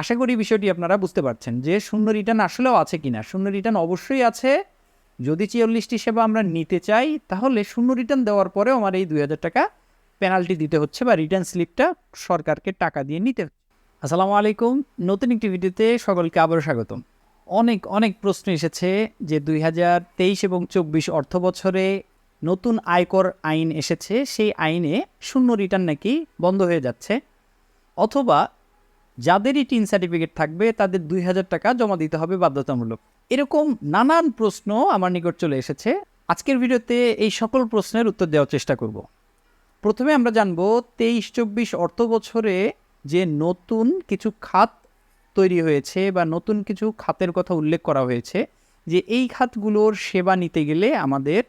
আশা করি বিষয়টি আপনারা বুঝতে পারছেন যে শূন্য রিটার্ন আসলেও আছে কিনা। শূন্য রিটার্ন অবশ্যই আছে। যদি চল্লিশটি সেবা আমরা নিতে চাই, তাহলে শূন্য রিটার্ন দেওয়ার পরেও আমার এই দুই হাজার টাকা পেনাল্টি দিতে হচ্ছে বা রিটার্ন স্লিপটা সরকারকে টাকা দিয়ে নিতে হচ্ছে। আসসালামু আলাইকুম। নতুন একটি ভিডিওতে সকলকে আবারও স্বাগতম। অনেক অনেক প্রশ্ন এসেছে যে দুই হাজার তেইশ এবং চব্বিশ অর্থ বছরে নতুন আয়কর আইন এসেছে। সেই আইনে শূন্য রিটার্ন নাকি বন্ধ হয়ে যাচ্ছে। অথবা যাদেরই টিন সার্টিফিকেট থাকবে, তাদের দুই হাজার টাকা জমা দিতে হবে বাধ্যতামূলক। এরকম নানান প্রশ্ন আমার নিকট চলে এসেছে। আজকের ভিডিওতে এই সকল প্রশ্নের উত্তর দেওয়ার চেষ্টা করব। প্রথমে আমরা জানব তেইশ চব্বিশ অর্থ বছরে যে নতুন কিছু খাত তৈরি হয়েছে বা নতুন কিছু খাতের কথা উল্লেখ করা হয়েছে, যে এই খাতগুলোর সেবা নিতে গেলে আমাদের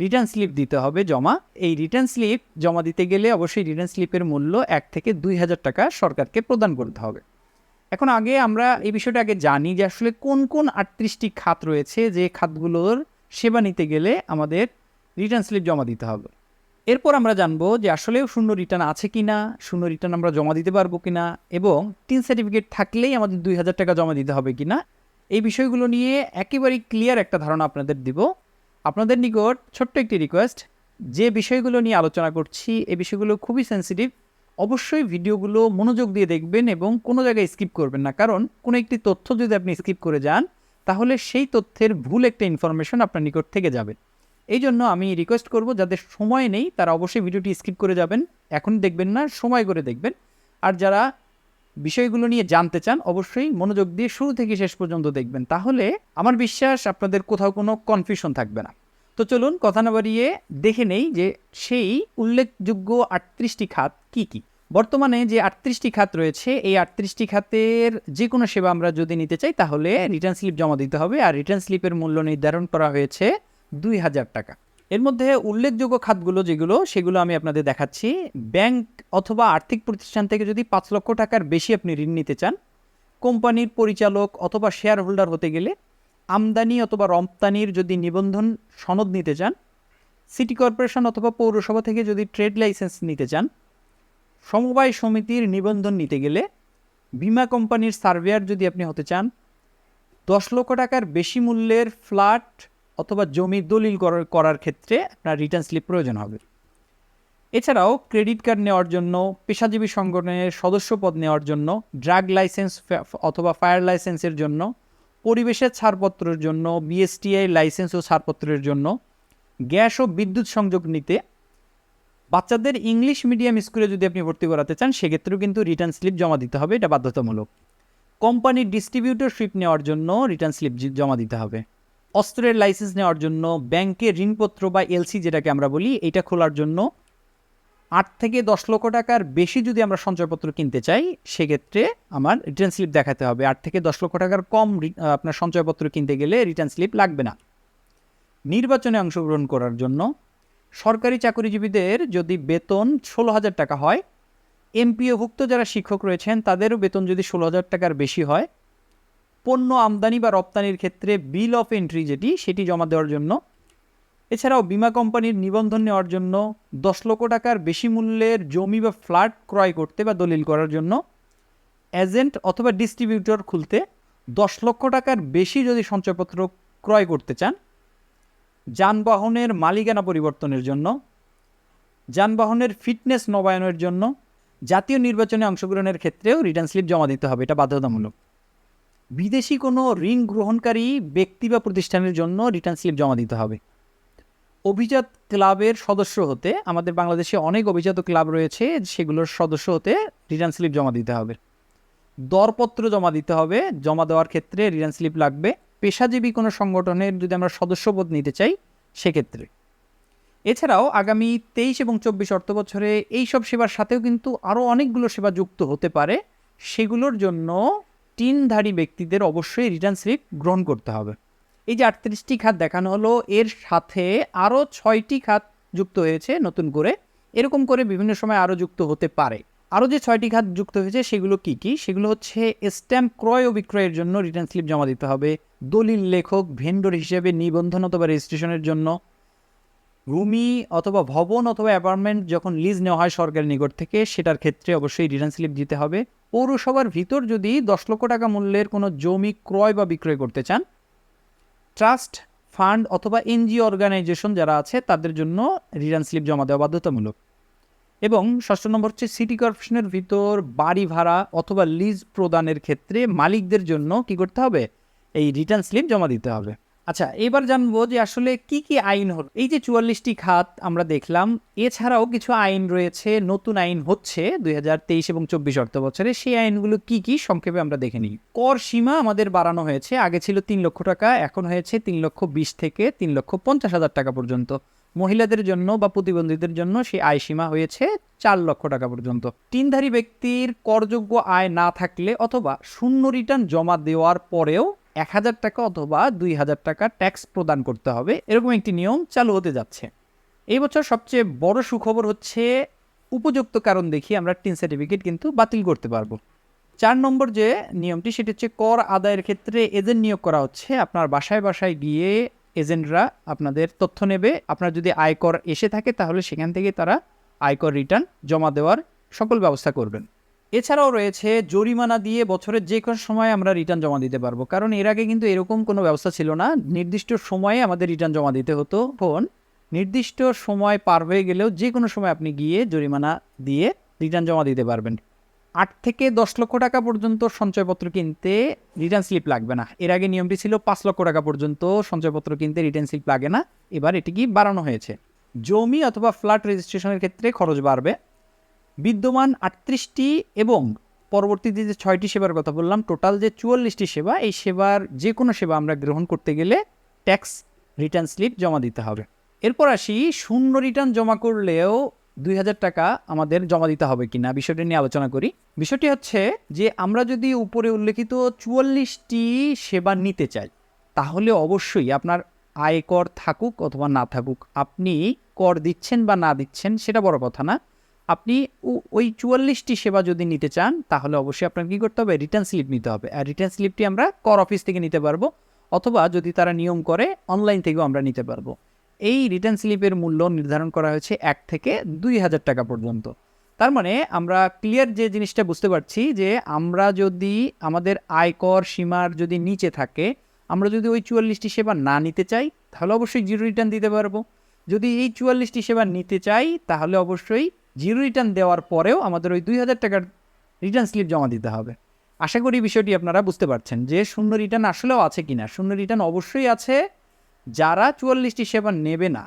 রিটার্ন স্লিপ দিতে হবে জমা। এই রিটার্ন স্লিপ জমা দিতে গেলে অবশ্যই রিটার্ন স্লিপের মূল্য এক থেকে দুই হাজার টাকা সরকারকে প্রদান করতে হবে। এখন আগে আমরা এই বিষয়টা আগে জানি যে আসলে কোন কোন আটত্রিশটি খাত রয়েছে যে খাতগুলোর সেবা নিতে গেলে আমাদের রিটার্ন স্লিপ জমা দিতে হবে। এরপর আমরা জানব যে আসলেও শূন্য রিটার্ন আছে কি না শূন্য রিটার্ন আমরা জমা দিতে পারব কি না এবং তিন সার্টিফিকেট থাকলেই আমাদের দুই হাজার টাকা জমা দিতে হবে কি না এই বিষয়গুলো নিয়ে একেবারেই ক্লিয়ার একটা ধারণা আপনাদের দিব। আপনাদের নিকট ছোট্ট একটি রিকোয়েস্ট যে বিষয়গুলো নিয়ে আলোচনা করছি এই বিষয়গুলো খুবই সেন্সিটিভ অবশ্যই ভিডিওগুলো মনোযোগ দিয়ে দেখবেন এবং কোনো জায়গায় স্কিপ করবেন না। কারণ কোনো একটি তথ্য যদি আপনি স্কিপ করে যান, তাহলে সেই তথ্যের ভুল একটা ইনফরমেশন আপনার নিকট থেকে যাবে। এই জন্য আমি রিকোয়েস্ট করব যাদের সময় নেই, তারা অবশ্যই ভিডিওটি স্কিপ করে যাবেন। এখন দেখবেন না, সময় করে দেখবেন। আর যারা বিষয়গুলো নিয়ে জানতে চান, অবশ্যই মনোযোগ দিয়ে শুরু থেকে শেষ পর্যন্ত দেখবেন। তাহলে আমার বিশ্বাস, আপনাদের কোথাও কোনো কনফিউশন থাকবে না। তো চলুন কথা না বাড়িয়ে দেখে নেই যে সেই উল্লেখযোগ্য আটত্রিশটি খাত কি কি। বর্তমানে যে আটত্রিশটি খাত রয়েছে, এই আটত্রিশটি খাতের যে কোনো সেবা আমরা যদি নিতে চাই, তাহলে রিটার্ন স্লিপ জমা দিতে হবে। আর রিটার্ন স্লিপের মূল্য নির্ধারণ করা হয়েছে দুই হাজার টাকা। এর মধ্যে উল্লেখযোগ্য খাতগুলো যেগুলো, সেগুলো আমি আপনাদের দেখাচ্ছি। ব্যাংক অথবা আর্থিক প্রতিষ্ঠান থেকে যদি পাঁচ লক্ষ টাকার বেশি আপনি ঋণ নিতে চান, কোম্পানির পরিচালক অথবা শেয়ার হোল্ডার হতে গেলে আমদানি অথবা রপ্তানির যদি নিবন্ধন সনদ নিতে চান, সিটি কর্পোরেশন অথবা পৌরসভা থেকে যদি ট্রেড লাইসেন্স নিতে চান, সমবায় সমিতির নিবন্ধন নিতে গেলে বিমা কোম্পানির সার্ভেয়ার যদি আপনি হতে চান, দশ লক্ষ টাকার বেশি মূল্যের ফ্ল্যাট অথবা জমি দলিল করার করার ক্ষেত্রে আপনার রিটার্ন স্লিপ প্রয়োজন হবে। এছাড়াও ক্রেডিট কার্ড নেওয়ার জন্য, পেশাজীবী সংগঠনের সদস্য পদ নেওয়ার জন্য ড্রাগ লাইসেন্স অথবা ফায়ার লাইসেন্সের জন্য, পরিবেশের ছাড়পত্রের জন্য বিএসটিআই লাইসেন্স ও ছাড়পত্রের জন্য, গ্যাস ও বিদ্যুৎ সংযোগ নিতে বাচ্চাদের ইংলিশ মিডিয়াম স্কুলে যদি আপনি ভর্তি করাতে চান, সেক্ষেত্রেও কিন্তু রিটার্ন স্লিপ জমা দিতে হবে, এটা বাধ্যতামূলক। কোম্পানির ডিস্ট্রিবিউটরশিপ নেওয়ার জন্য রিটার্ন স্লিপ জমা দিতে হবে। অস্ত্রের লাইসেন্স নেওয়ার জন্য ব্যাংকের ঋণপত্র বা এলসি যেটাকে আমরা বলি, এটা খোলার জন্য আট থেকে দশ লক্ষ টাকার বেশি যদি আমরা সঞ্চয়পত্র কিনতে চাই, সেক্ষেত্রে আমার রিটার্ন স্লিপ দেখাতে হবে। আট থেকে দশ লক্ষ টাকার কম আপনার সঞ্চয়পত্র কিনতে গেলে রিটার্ন স্লিপ লাগবে না। নির্বাচনে অংশগ্রহণ করার জন্য সরকারি চাকরিজীবীদের যদি বেতন ষোলো হাজার টাকা হয় এমপিওভুক্ত যারা শিক্ষক রয়েছেন, তাদেরও বেতন যদি ষোলো হাজার টাকার বেশি হয় পণ্য আমদানি বা রপ্তানির ক্ষেত্রে বিল অফ এন্ট্রি যেটি, সেটি জমা দেওয়ার জন্য। এছাড়াও বিমা কোম্পানির নিবন্ধন নেওয়ার জন্য দশ লক্ষ টাকার বেশি মূল্যের জমি বা ফ্ল্যাট ক্রয় করতে বা দলিল করার জন্য। এজেন্ট অথবা ডিস্ট্রিবিউটর খুলতে দশ লক্ষ টাকার বেশি যদি সঞ্চয়পত্র ক্রয় করতে চান। যানবাহনের মালিকানা পরিবর্তনের জন্য। যানবাহনের ফিটনেস নবায়নের জন্য। জাতীয় নির্বাচনে অংশগ্রহণের ক্ষেত্রেও রিটার্ন স্লিপ জমা দিতে হবে, এটা বাধ্যতামূলক। বিদেশি কোনো ঋণ গ্রহণকারী ব্যক্তি বা প্রতিষ্ঠানের জন্য রিটার্ন স্লিপ জমা দিতে হবে। অভিজাত ক্লাবের সদস্য হতে আমাদের বাংলাদেশে অনেক অভিজাত ক্লাব রয়েছে, সেগুলোর সদস্য হতে রিটার্ন স্লিপ জমা দিতে হবে। দরপত্র জমা দিতে হবে, জমা দেওয়ার ক্ষেত্রে রিটার্ন স্লিপ লাগবে। পেশাজীবী কোনো সংগঠনের যদি আমরা সদস্যপদ নিতে চাই, সেক্ষেত্রে। এছাড়াও আগামী তেইশ এবং চব্বিশ অর্থ বছরে এইসব সেবার সাথেও কিন্তু আরও অনেকগুলো সেবা যুক্ত হতে পারে। সেগুলোর জন্য টিনধারী ব্যক্তিদের অবশ্যই রিটার্ন স্লিপ গ্রহণ করতে হবে। এই যে আটত্রিশটি খাত দেখানো হলো, এর সাথে আরও ছয়টি খাত যুক্ত হয়েছে নতুন করে। এরকম করে বিভিন্ন সময় আরও যুক্ত হতে পারে। আরও যে ছয়টি খাত যুক্ত হয়েছে, সেগুলো কি কি? সেগুলো হচ্ছে স্ট্যাম্প ক্রয় ও বিক্রয়ের জন্য রিটার্ন স্লিপ জমা দিতে হবে। দলিল লেখক, ভেন্ডর হিসেবে নিবন্ধন অথবা রেজিস্ট্রেশনের জন্য। ভূমি অথবা ভবন অথবা অ্যাপার্টমেন্ট যখন লিজ নেওয়া হয় সরকারের নিকট থেকে, সেটার ক্ষেত্রে অবশ্যই রিটার্ন স্লিপ দিতে হবে। পৌরসভার ভিতর যদি দশ লক্ষ টাকা মূল্যের কোনো জমি ক্রয় বা বিক্রয় করতে চান, ট্রাস্ট, ফান্ড অথবা এনজিও অর্গানাইজেশন যারা আছে, তাদের জন্য রিটার্ন স্লিপ জমা দেওয়া বাধ্যতামূলক। এবং ষষ্ঠ নম্বর হচ্ছে সিটি কর্পোরেশনের ভিতর বাড়ি ভাড়া অথবা লিজ প্রদানের ক্ষেত্রে মালিকদের জন্য কি করতে হবে? এই রিটার্ন স্লিপ জমা দিতে হবে। আচ্ছা এবার জানব যে আসলে কি কি আইন হল। এই যে চুয়াল্লিশটি খাত আমরা দেখলাম, এছাড়াও কিছু আইন রয়েছে, নতুন আইন হচ্ছে দু হাজার তেইশ এবং চব্বিশ অর্থ বছরে। সেই আইনগুলো কি কি সংক্ষেপে আমরা দেখে নিই। কর সীমা আমাদের বাড়ানো হয়েছে, আগে ছিল তিন লক্ষ টাকা, এখন হয়েছে তিন লক্ষ বিশ থেকে তিন লক্ষ পঞ্চাশ হাজার টাকা পর্যন্ত। মহিলাদের জন্য বা প্রতিবন্ধীদের জন্য সেই আয় সীমা হয়েছে চার লক্ষ টাকা পর্যন্ত। তিনধারী ব্যক্তির করযোগ্য আয় না থাকলে অথবা শূন্য রিটার্ন জমা দেওয়ার পরেও এক হাজার টাকা অথবা দুই হাজার টাকা ট্যাক্স প্রদান করতে হবে। এরকম একটি নিয়ম চালু হতে যাচ্ছে। এই বছর সবচেয়ে বড় সুখবর হচ্ছে উপযুক্ত কারণ দেখি আমরা টিন সার্টিফিকেট কিন্তু বাতিল করতে পারব। চার নম্বর যে নিয়মটি, সেটি হচ্ছে কর আদায়ের ক্ষেত্রে এজেন্ট নিয়োগ করা হচ্ছে। আপনার বাসায় বাসায় গিয়ে এজেন্টরা আপনাদের তথ্য নেবে। আপনার যদি আয়কর এসে থাকে, তাহলে সেখান থেকে তারা আয়কর রিটার্ন জমা দেওয়ার সকল ব্যবস্থা করবেন। এছাড়াও রয়েছে জরিমানা দিয়ে বছরের যে কোনো সময় আমরা রিটার্ন জমা দিতে পারব। কারণ এর আগে কিন্তু এরকম কোনো ব্যবস্থা ছিল না। নির্দিষ্ট সময়ে আমাদের রিটার্ন জমা দিতে হতো। ফোন নির্দিষ্ট সময় পার হয়ে গেলেও যে কোনো সময় আপনি গিয়ে জরিমানা দিয়ে রিটার্ন জমা দিতে পারবেন। আট থেকে দশ লক্ষ টাকা পর্যন্ত সঞ্চয়পত্র কিনতে রিটার্ন স্লিপ লাগবে না। এর আগে নিয়মটি ছিল পাঁচ লক্ষ টাকা পর্যন্ত সঞ্চয়পত্র কিনতে রিটার্ন স্লিপ লাগে না। এবার এটি কি বাড়ানো হয়েছে? জমি অথবা ফ্ল্যাট রেজিস্ট্রেশনের ক্ষেত্রে খরচ বাড়বে। বিদ্যমান আটত্রিশটি এবং পরবর্তীতে যে ছয়টি সেবার কথা বললাম টোটাল যে চুয়াল্লিশটি সেবা, এই সেবার যে কোনো সেবা আমরা গ্রহণ করতে গেলে ট্যাক্স রিটার্ন স্লিপ জমা দিতে হবে। এরপর আসি, শূন্য রিটার্ন জমা করলেও দুই হাজার টাকা আমাদের জমা দিতে হবে কিনা, বিষয়টি নিয়ে আলোচনা করি। বিষয়টি হচ্ছে যে আমরা যদি উপরে উল্লেখিত চুয়াল্লিশটি সেবা নিতে চাই, তাহলে অবশ্যই আপনার আয়কর থাকুক অথবা না থাকুক, আপনি কর দিচ্ছেন বা না দিচ্ছেন, সেটা বড় কথা না। আপনি ওই চুয়াল্লিশটি সেবা যদি নিতে চান, তাহলে অবশ্যই আপনার কী করতে হবে? রিটার্ন স্লিপ নিতে হবে। আর রিটার্ন স্লিপটি আমরা কর অফিস থেকে নিতে পারব, অথবা যদি তারা নিয়ম করে অনলাইন থেকেও আমরা নিতে পারব। এই রিটার্ন স্লিপের মূল্য নির্ধারণ করা হয়েছে এক থেকে দুই হাজার টাকা পর্যন্ত। তার মানে আমরা ক্লিয়ার যে জিনিসটা বুঝতে পারছি, যে আমরা যদি আমাদের আয়কর সীমার যদি নিচে থাকে, আমরা যদি ওই চুয়াল্লিশটি সেবা না নিতে চাই, তাহলে অবশ্যই জিরো রিটার্ন দিতে পারব। যদি এই চুয়াল্লিশটি সেবা নিতে চাই, তাহলে অবশ্যই জিরো রিটার্ন দেওয়ার পরেও আমাদের ওই দুই হাজার টাকার রিটার্ন স্লিপ জমা দিতে হবে। আশা করি বিষয়টি আপনারা বুঝতে পারছেন যে শূন্য রিটার্ন আসলেও আছে কি না শূন্য রিটার্ন অবশ্যই আছে। যারা চুয়াল্লিশটি সেবা নেবে না,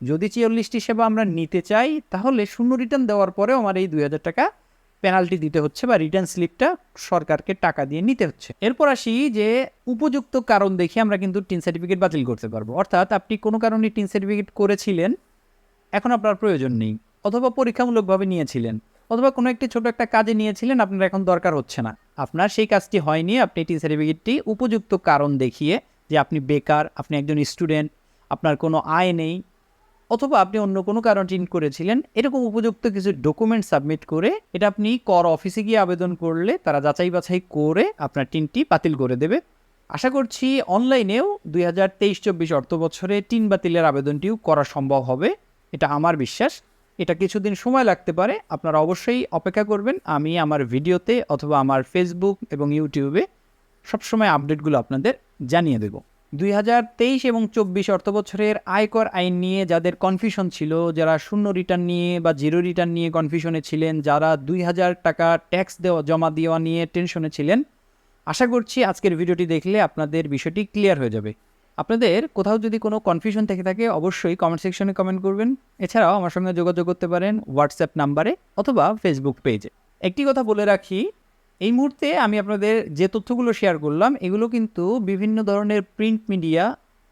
যদি চুয়াল্লিশটি সেবা আমরা নিতে চাই, তাহলে শূন্য রিটার্ন দেওয়ার পরেও আমার এই দুই হাজার টাকা পেনাল্টি দিতে হচ্ছে বা রিটার্ন স্লিপটা সরকারকে টাকা দিয়ে নিতে হচ্ছে। এরপর আসি যে উপযুক্ত কারণ দেখে আমরা কিন্তু টিন সার্টিফিকেট বাতিল করতে পারব। অর্থাৎ আপনি কোনো কারণে টিন সার্টিফিকেট করেছিলেন, এখন আপনার প্রয়োজন নেই। অথবা পরীক্ষামূলকভাবে নিয়েছিলেন। অথবা কোনো একটি ছোট একটা কাজে নিয়েছিলেন, আপনার এখন দরকার হচ্ছে না। আপনার সেই কাজটি হয়নি, আপনি টি সার্টিফিকেটটি উপযুক্ত কারণ দেখিয়ে যে আপনি বেকার, আপনি একজন স্টুডেন্ট আপনার কোনো আয় নেই, অথবা আপনি অন্য কোনো কারণ টিন করেছিলেন, এরকম উপযুক্ত কিছু ডকুমেন্ট সাবমিট করে এটা আপনি কর অফিসে গিয়ে আবেদন করলে তারা যাচাই বাছাই করে আপনার টিনটি বাতিল করে দেবে। আশা করছি অনলাইনেও দুই হাজার তেইশ চব্বিশ অর্থ বছরে টিন বাতিলের আবেদনটিও করা সম্ভব হবে, এটা আমার বিশ্বাস। এটা কিছুদিন সময় লাগতে পারে, আপনারা অবশ্যই অপেক্ষা করবেন। আমি আমার ভিডিওতে অথবা আমার ফেসবুক এবং ইউটিউবে সবসময় আপডেটগুলো আপনাদের জানিয়ে দেব। দুই হাজার তেইশ এবং চব্বিশ অর্থ বছরের আয়কর আইন নিয়ে যাদের কনফিউশন ছিল, যারা শূন্য রিটার্ন নিয়ে বা জিরো রিটার্ন নিয়ে কনফিউশনে ছিলেন, যারা দুই হাজার টাকা ট্যাক্স দেওয়া, জমা দেওয়া নিয়ে টেনশনে ছিলেন, আশা করছি আজকের ভিডিওটি দেখলে আপনাদের বিষয়টি ক্লিয়ার হয়ে যাবে। আপনাদের কোথাও যদি কোনো কনফিউশন থেকে থাকে, অবশ্যই কমেন্ট সেকশনে কমেন্ট করবেন। এছাড়াও আমার সঙ্গে যোগাযোগ করতে পারেন হোয়াটসঅ্যাপ নাম্বারে অথবা ফেসবুক পেজে একটি কথা বলে রাখি, এই মুহূর্তে আমি আপনাদের যে তথ্যগুলো শেয়ার করলাম, এগুলো কিন্তু বিভিন্ন ধরনের প্রিন্ট মিডিয়া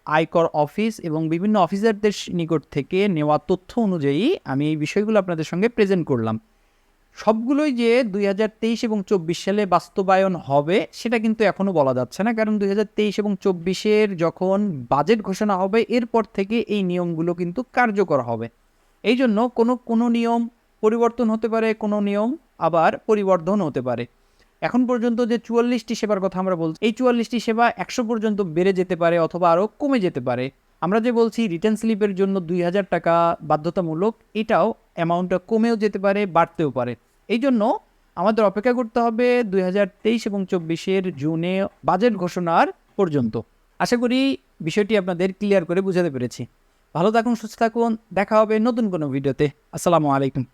আয়কর অফিস এবং বিভিন্ন অফিসারদের নিকট থেকে নেওয়া তথ্য অনুযায়ী আমি এই বিষয়গুলো আপনাদের সঙ্গে প্রেজেন্ট করলাম। সবগুলোই যে দুই হাজার তেইশ এবং চব্বিশ সালে বাস্তবায়ন হবে, সেটা কিন্তু এখনও বলা যাচ্ছে না। কারণ দুই হাজার তেইশ এবং চব্বিশের যখন বাজেট ঘোষণা হবে, এরপর থেকে এই নিয়মগুলো কিন্তু কার্যকর হবে। এই জন্য কোনো কোনো নিয়ম পরিবর্তন হতে পারে, কোনো নিয়ম আবার পরিবর্ধন হতে পারে। এখন পর্যন্ত যে চুয়াল্লিশটি সেবার কথা আমরা বলছি, এই চুয়াল্লিশটি সেবা একশো পর্যন্ত বেড়ে যেতে পারে অথবা আরও কমে যেতে পারে। আমরা যে বলছি রিটার্ন স্লিপের জন্য দুই হাজার টাকা বাধ্যতামূলক, এটাও অ্যামাউন্টটা কমেও যেতে পারে, বাড়তেও পারে। এই জন্য আমাদের অপেক্ষা করতে হবে দুই হাজার তেইশ এবং চব্বিশের জুনে বাজেট ঘোষণার পর্যন্ত। আশা করি বিষয়টি আপনাদের ক্লিয়ার করে বুঝাতে পেরেছি। ভালো থাকুন, সুস্থ থাকুন, দেখা হবে নতুন কোনো ভিডিওতে আসসালামু আলাইকুম।